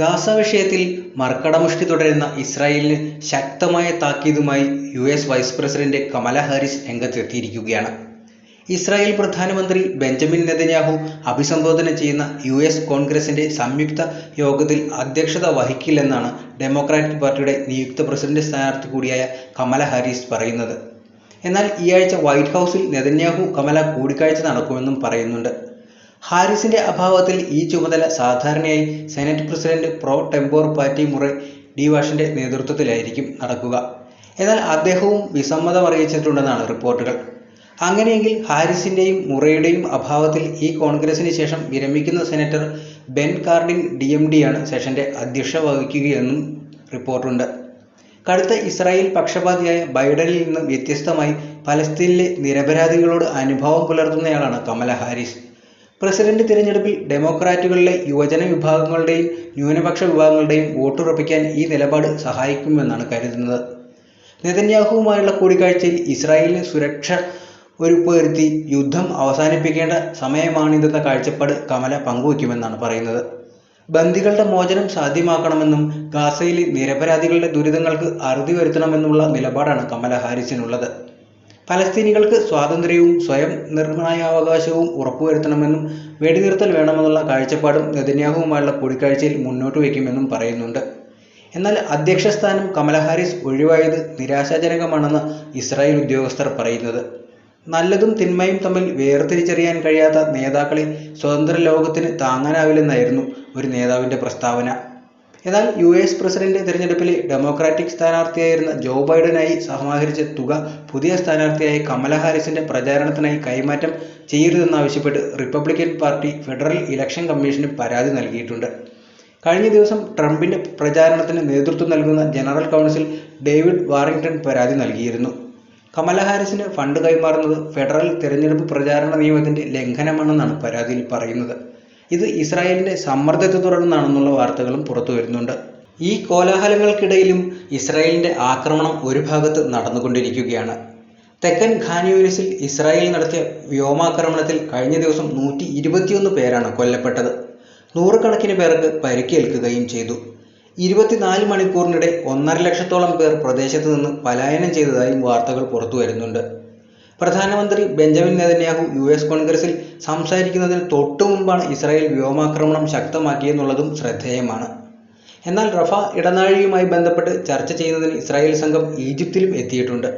Gaza വിഷയത്തിൽ മർക്കടമുഷ്ടി തുടരുന്ന ഇസ്രായേലിന് ശക്തമായ താക്കീതുമായി U S vice president Kamala Harris രംഗത്തെത്തിയിരിക്കുകയാണ്. ഇസ്രായേൽ പ്രധാനമന്ത്രി ബെഞ്ചമിൻ നെതന്യാഹു അഭിസംബോധന ചെയ്യുന്ന യു എസ് കോൺഗ്രസിന്റെ സംയുക്ത യോഗത്തിൽ അധ്യക്ഷത വഹിക്കില്ലെന്നാണ് ഡെമോക്രാറ്റിക് പാർട്ടിയുടെ നിയുക്ത പ്രസിഡന്റ് സ്ഥാനാർത്ഥി കൂടിയായ കമല ഹാരിസ് പറയുന്നത്. എന്നാൽ ഈ ആഴ്ച വൈറ്റ് ഹൗസിൽ നെതന്യാഹു കമല കൂടിക്കാഴ്ച നടക്കുമെന്നും പറയുന്നുണ്ട്. ഹാരിസിന്റെ അഭാവത്തിൽ ഈ ചുമതല സാധാരണയായി senate president pro tempore Patty Murray D വാഷിന്റെ നേതൃത്വത്തിലായിരിക്കും നടക്കുക. എന്നാൽ അദ്ദേഹവും വിസമ്മതം അറിയിച്ചിട്ടുണ്ടെന്നാണ് റിപ്പോർട്ടുകൾ. അങ്ങനെയെങ്കിൽ ഹാരിസിന്റെയും മുറയുടെയും അഭാവത്തിൽ ഈ കോൺഗ്രസിന് ശേഷം വിരമിക്കുന്ന senator Ben Cardin D M ഡിയാണ് സെഷന്റെ അധ്യക്ഷ വഹിക്കുകയെന്നും റിപ്പോർട്ടുണ്ട്. കടുത്ത ഇസ്രായേൽ പക്ഷപാതിയായ ബൈഡനിൽ നിന്നും വ്യത്യസ്തമായി പലസ്തീനിലെ നിരപരാധികളോട് അനുഭാവം പുലർത്തുന്നയാളാണ് കമല ഹാരിസ്. പ്രസിഡന്റ് തിരഞ്ഞെടുപ്പിൽ ഡെമോക്രാറ്റുകളിലെ യുവജന വിഭാഗങ്ങളുടെയും ന്യൂനപക്ഷ വിഭാഗങ്ങളുടെയും വോട്ടുറപ്പിക്കാൻ ഈ നിലപാട് സഹായിക്കുമെന്നാണ് കരുതുന്നത്. നെതന്യാഹുവുമായുള്ള കൂടിക്കാഴ്ചയിൽ ഇസ്രായേലിന് സുരക്ഷ ഒരുപ്പുവരുത്തി യുദ്ധം അവസാനിപ്പിക്കേണ്ട സമയമാണിതെന്ന കാഴ്ചപ്പാട് കമല പങ്കുവയ്ക്കുമെന്നാണ് പറയുന്നത്. ബന്ദികളുടെ മോചനം സാധ്യമാക്കണമെന്നും ഗാസയിലെ നിരപരാധികളുടെ ദുരിതങ്ങൾക്ക് അറുതി വരുത്തണമെന്നുള്ള നിലപാടാണ് കമല ഹാരിസിനുള്ളത്. പലസ്തീനികൾക്ക് സ്വാതന്ത്ര്യവും സ്വയം നിർണയാവകാശവും ഉറപ്പുവരുത്തണമെന്നും വെടിനിർത്തൽ വേണമെന്നുള്ള കാഴ്ചപ്പാടും നെതന്യാഹുവുമായുള്ള കൂടിക്കാഴ്ചയിൽ മുന്നോട്ട് വയ്ക്കുമെന്നും പറയുന്നുണ്ട്. എന്നാൽ അധ്യക്ഷ സ്ഥാനം കമല ഹാരിസ് ഒഴിവായത് നിരാശാജനകമാണെന്ന് ഇസ്രായേൽ ഉദ്യോഗസ്ഥർ പറയുന്നത്. നല്ലതും തിന്മയും തമ്മിൽ വേർതിരിച്ചറിയാൻ കഴിയാത്ത നേതാക്കളെ സ്വതന്ത്ര ലോകത്തിന് താങ്ങാനാവില്ലെന്നായിരുന്നു ഒരു നേതാവിന്റെ പ്രസ്താവന. എന്നാൽ യു എസ് പ്രസിഡന്റ് തിരഞ്ഞെടുപ്പിൽ ഡെമോക്രാറ്റിക് സ്ഥാനാർത്ഥിയായിരുന്ന ജോ ബൈഡനായി സമാഹരിച്ച തുക പുതിയ സ്ഥാനാർത്ഥിയായ കമല ഹാരിസിന്റെ പ്രചാരണത്തിനായി കൈമാറ്റം ചെയ്യരുതെന്നാവശ്യപ്പെട്ട് റിപ്പബ്ലിക്കൻ പാർട്ടി ഫെഡറൽ ഇലക്ഷൻ കമ്മീഷന് പരാതി നൽകിയിട്ടുണ്ട്. കഴിഞ്ഞ ദിവസം ട്രംപിന്റെ പ്രചാരണത്തിന് നേതൃത്വം നൽകുന്ന ജനറൽ കൗൺസിൽ ഡേവിഡ് വാറിംഗ്ടൺ പരാതി നൽകിയിരുന്നു. കമല ഹാരിസിന് ഫണ്ട് കൈമാറുന്നത് ഫെഡറൽ തിരഞ്ഞെടുപ്പ് പ്രചാരണ നിയമത്തിന്റെ ലംഘനമാണെന്നാണ് പരാതിയിൽ പറയുന്നത്. ഇത് ഇസ്രായേലിന്റെ സമ്മർദ്ദത്തെ തുടർന്നാണെന്നുള്ള വാർത്തകളും പുറത്തു വരുന്നുണ്ട്. ഈ കോലാഹലങ്ങൾക്കിടയിലും ഇസ്രായേലിന്റെ ആക്രമണം ഒരു ഭാഗത്ത് നടന്നുകൊണ്ടിരിക്കുകയാണ്. തെക്കൻ ഖാൻ യൂനിസിൽ ഇസ്രായേൽ നടത്തിയ വ്യോമാക്രമണത്തിൽ കഴിഞ്ഞ ദിവസം നൂറ്റി ഇരുപത്തിയൊന്ന് പേരാണ് കൊല്ലപ്പെട്ടത്. നൂറുകണക്കിന് പേർക്ക് പരിക്കേൽക്കുകയും ചെയ്തു. ഇരുപത്തിനാല് മണിക്കൂറിനിടെ ഒന്നര ലക്ഷത്തോളം പേർ പ്രദേശത്ത് നിന്ന് പലായനം ചെയ്തതായും വാർത്തകൾ പുറത്തു വരുന്നുണ്ട്. പ്രധാനമന്ത്രി ബെഞ്ചമിൻ നെതന്യാഹു യു എസ് കോൺഗ്രസിൽ സംസാരിക്കുന്നതിന് തൊട്ടു മുമ്പാണ് ഇസ്രായേൽ വ്യോമാക്രമണം ശക്തമാക്കിയെന്നുള്ളതും ശ്രദ്ധേയമാണ്. എന്നാൽ റഫ ഇടനാഴിയുമായി ബന്ധപ്പെട്ട് ചർച്ച ചെയ്യുന്നതിന് ഇസ്രായേൽ സംഘം ഈജിപ്തിലും എത്തിയിട്ടുണ്ട്.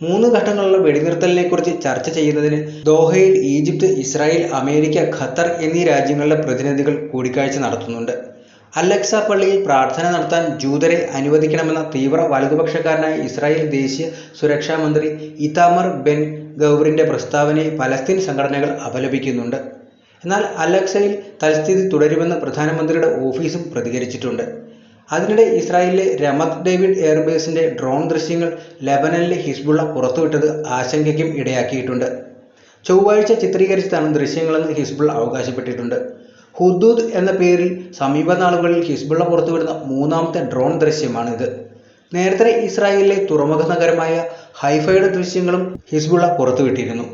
മൂന്ന് ഘട്ടങ്ങളുള്ള വെടിനിർത്തലിനെക്കുറിച്ച് ചർച്ച ചെയ്യുന്നതിന് ദോഹയിൽ ഈജിപ്ത് ഇസ്രായേൽ അമേരിക്ക ഖത്തർ എന്നീ രാജ്യങ്ങളുടെ പ്രതിനിധികൾ കൂടിക്കാഴ്ച നടത്തുന്നുണ്ട്. അലക്സ പള്ളിയിൽ പ്രാർത്ഥന നടത്താൻ ജൂതരെ അനുവദിക്കണമെന്ന തീവ്ര വലതുപക്ഷക്കാരനായ ഇസ്രായേൽ ദേശീയ സുരക്ഷാ മന്ത്രി ഇതാമർ ബെൻ ഗൗറിന്റെ പ്രസ്താവനയെ പലസ്തീൻ സംഘടനകൾ അപലപിക്കുന്നുണ്ട്. എന്നാൽ അലക്സയിൽ തൽസ്ഥിതി തുടരുമെന്ന് പ്രധാനമന്ത്രിയുടെ ഓഫീസും പ്രതികരിച്ചിട്ടുണ്ട്. അതിനിടെ ഇസ്രായേലിലെ രമത് ഡേവിഡ് എയർബേസിന്റെ ഡ്രോൺ ദൃശ്യങ്ങൾ ലെബനനിലെ ഹിസ്ബുള്ള പുറത്തുവിട്ടത് ആശങ്കയ്ക്കും ഇടയാക്കിയിട്ടുണ്ട്. ചൊവ്വാഴ്ച ചിത്രീകരിച്ചതാണ് ദൃശ്യങ്ങളെന്ന് ഹിസ്ബുൾ അവകാശപ്പെട്ടിട്ടുണ്ട്. ഹുദൂദ് എന്ന പേരിൽ സമീപ നാളുകളിൽ ഹിസ്ബുള്ള പുറത്തുവിടുന്ന മൂന്നാമത്തെ ഡ്രോൺ ദൃശ്യമാണിത്. നേരത്തെ ഇസ്രായേലിലെ തുറമുഖ നഗരമായ ഹൈഫയുടെ ദൃശ്യങ്ങളും ഹിസ്ബുള്ള പുറത്തുവിട്ടിരുന്നു.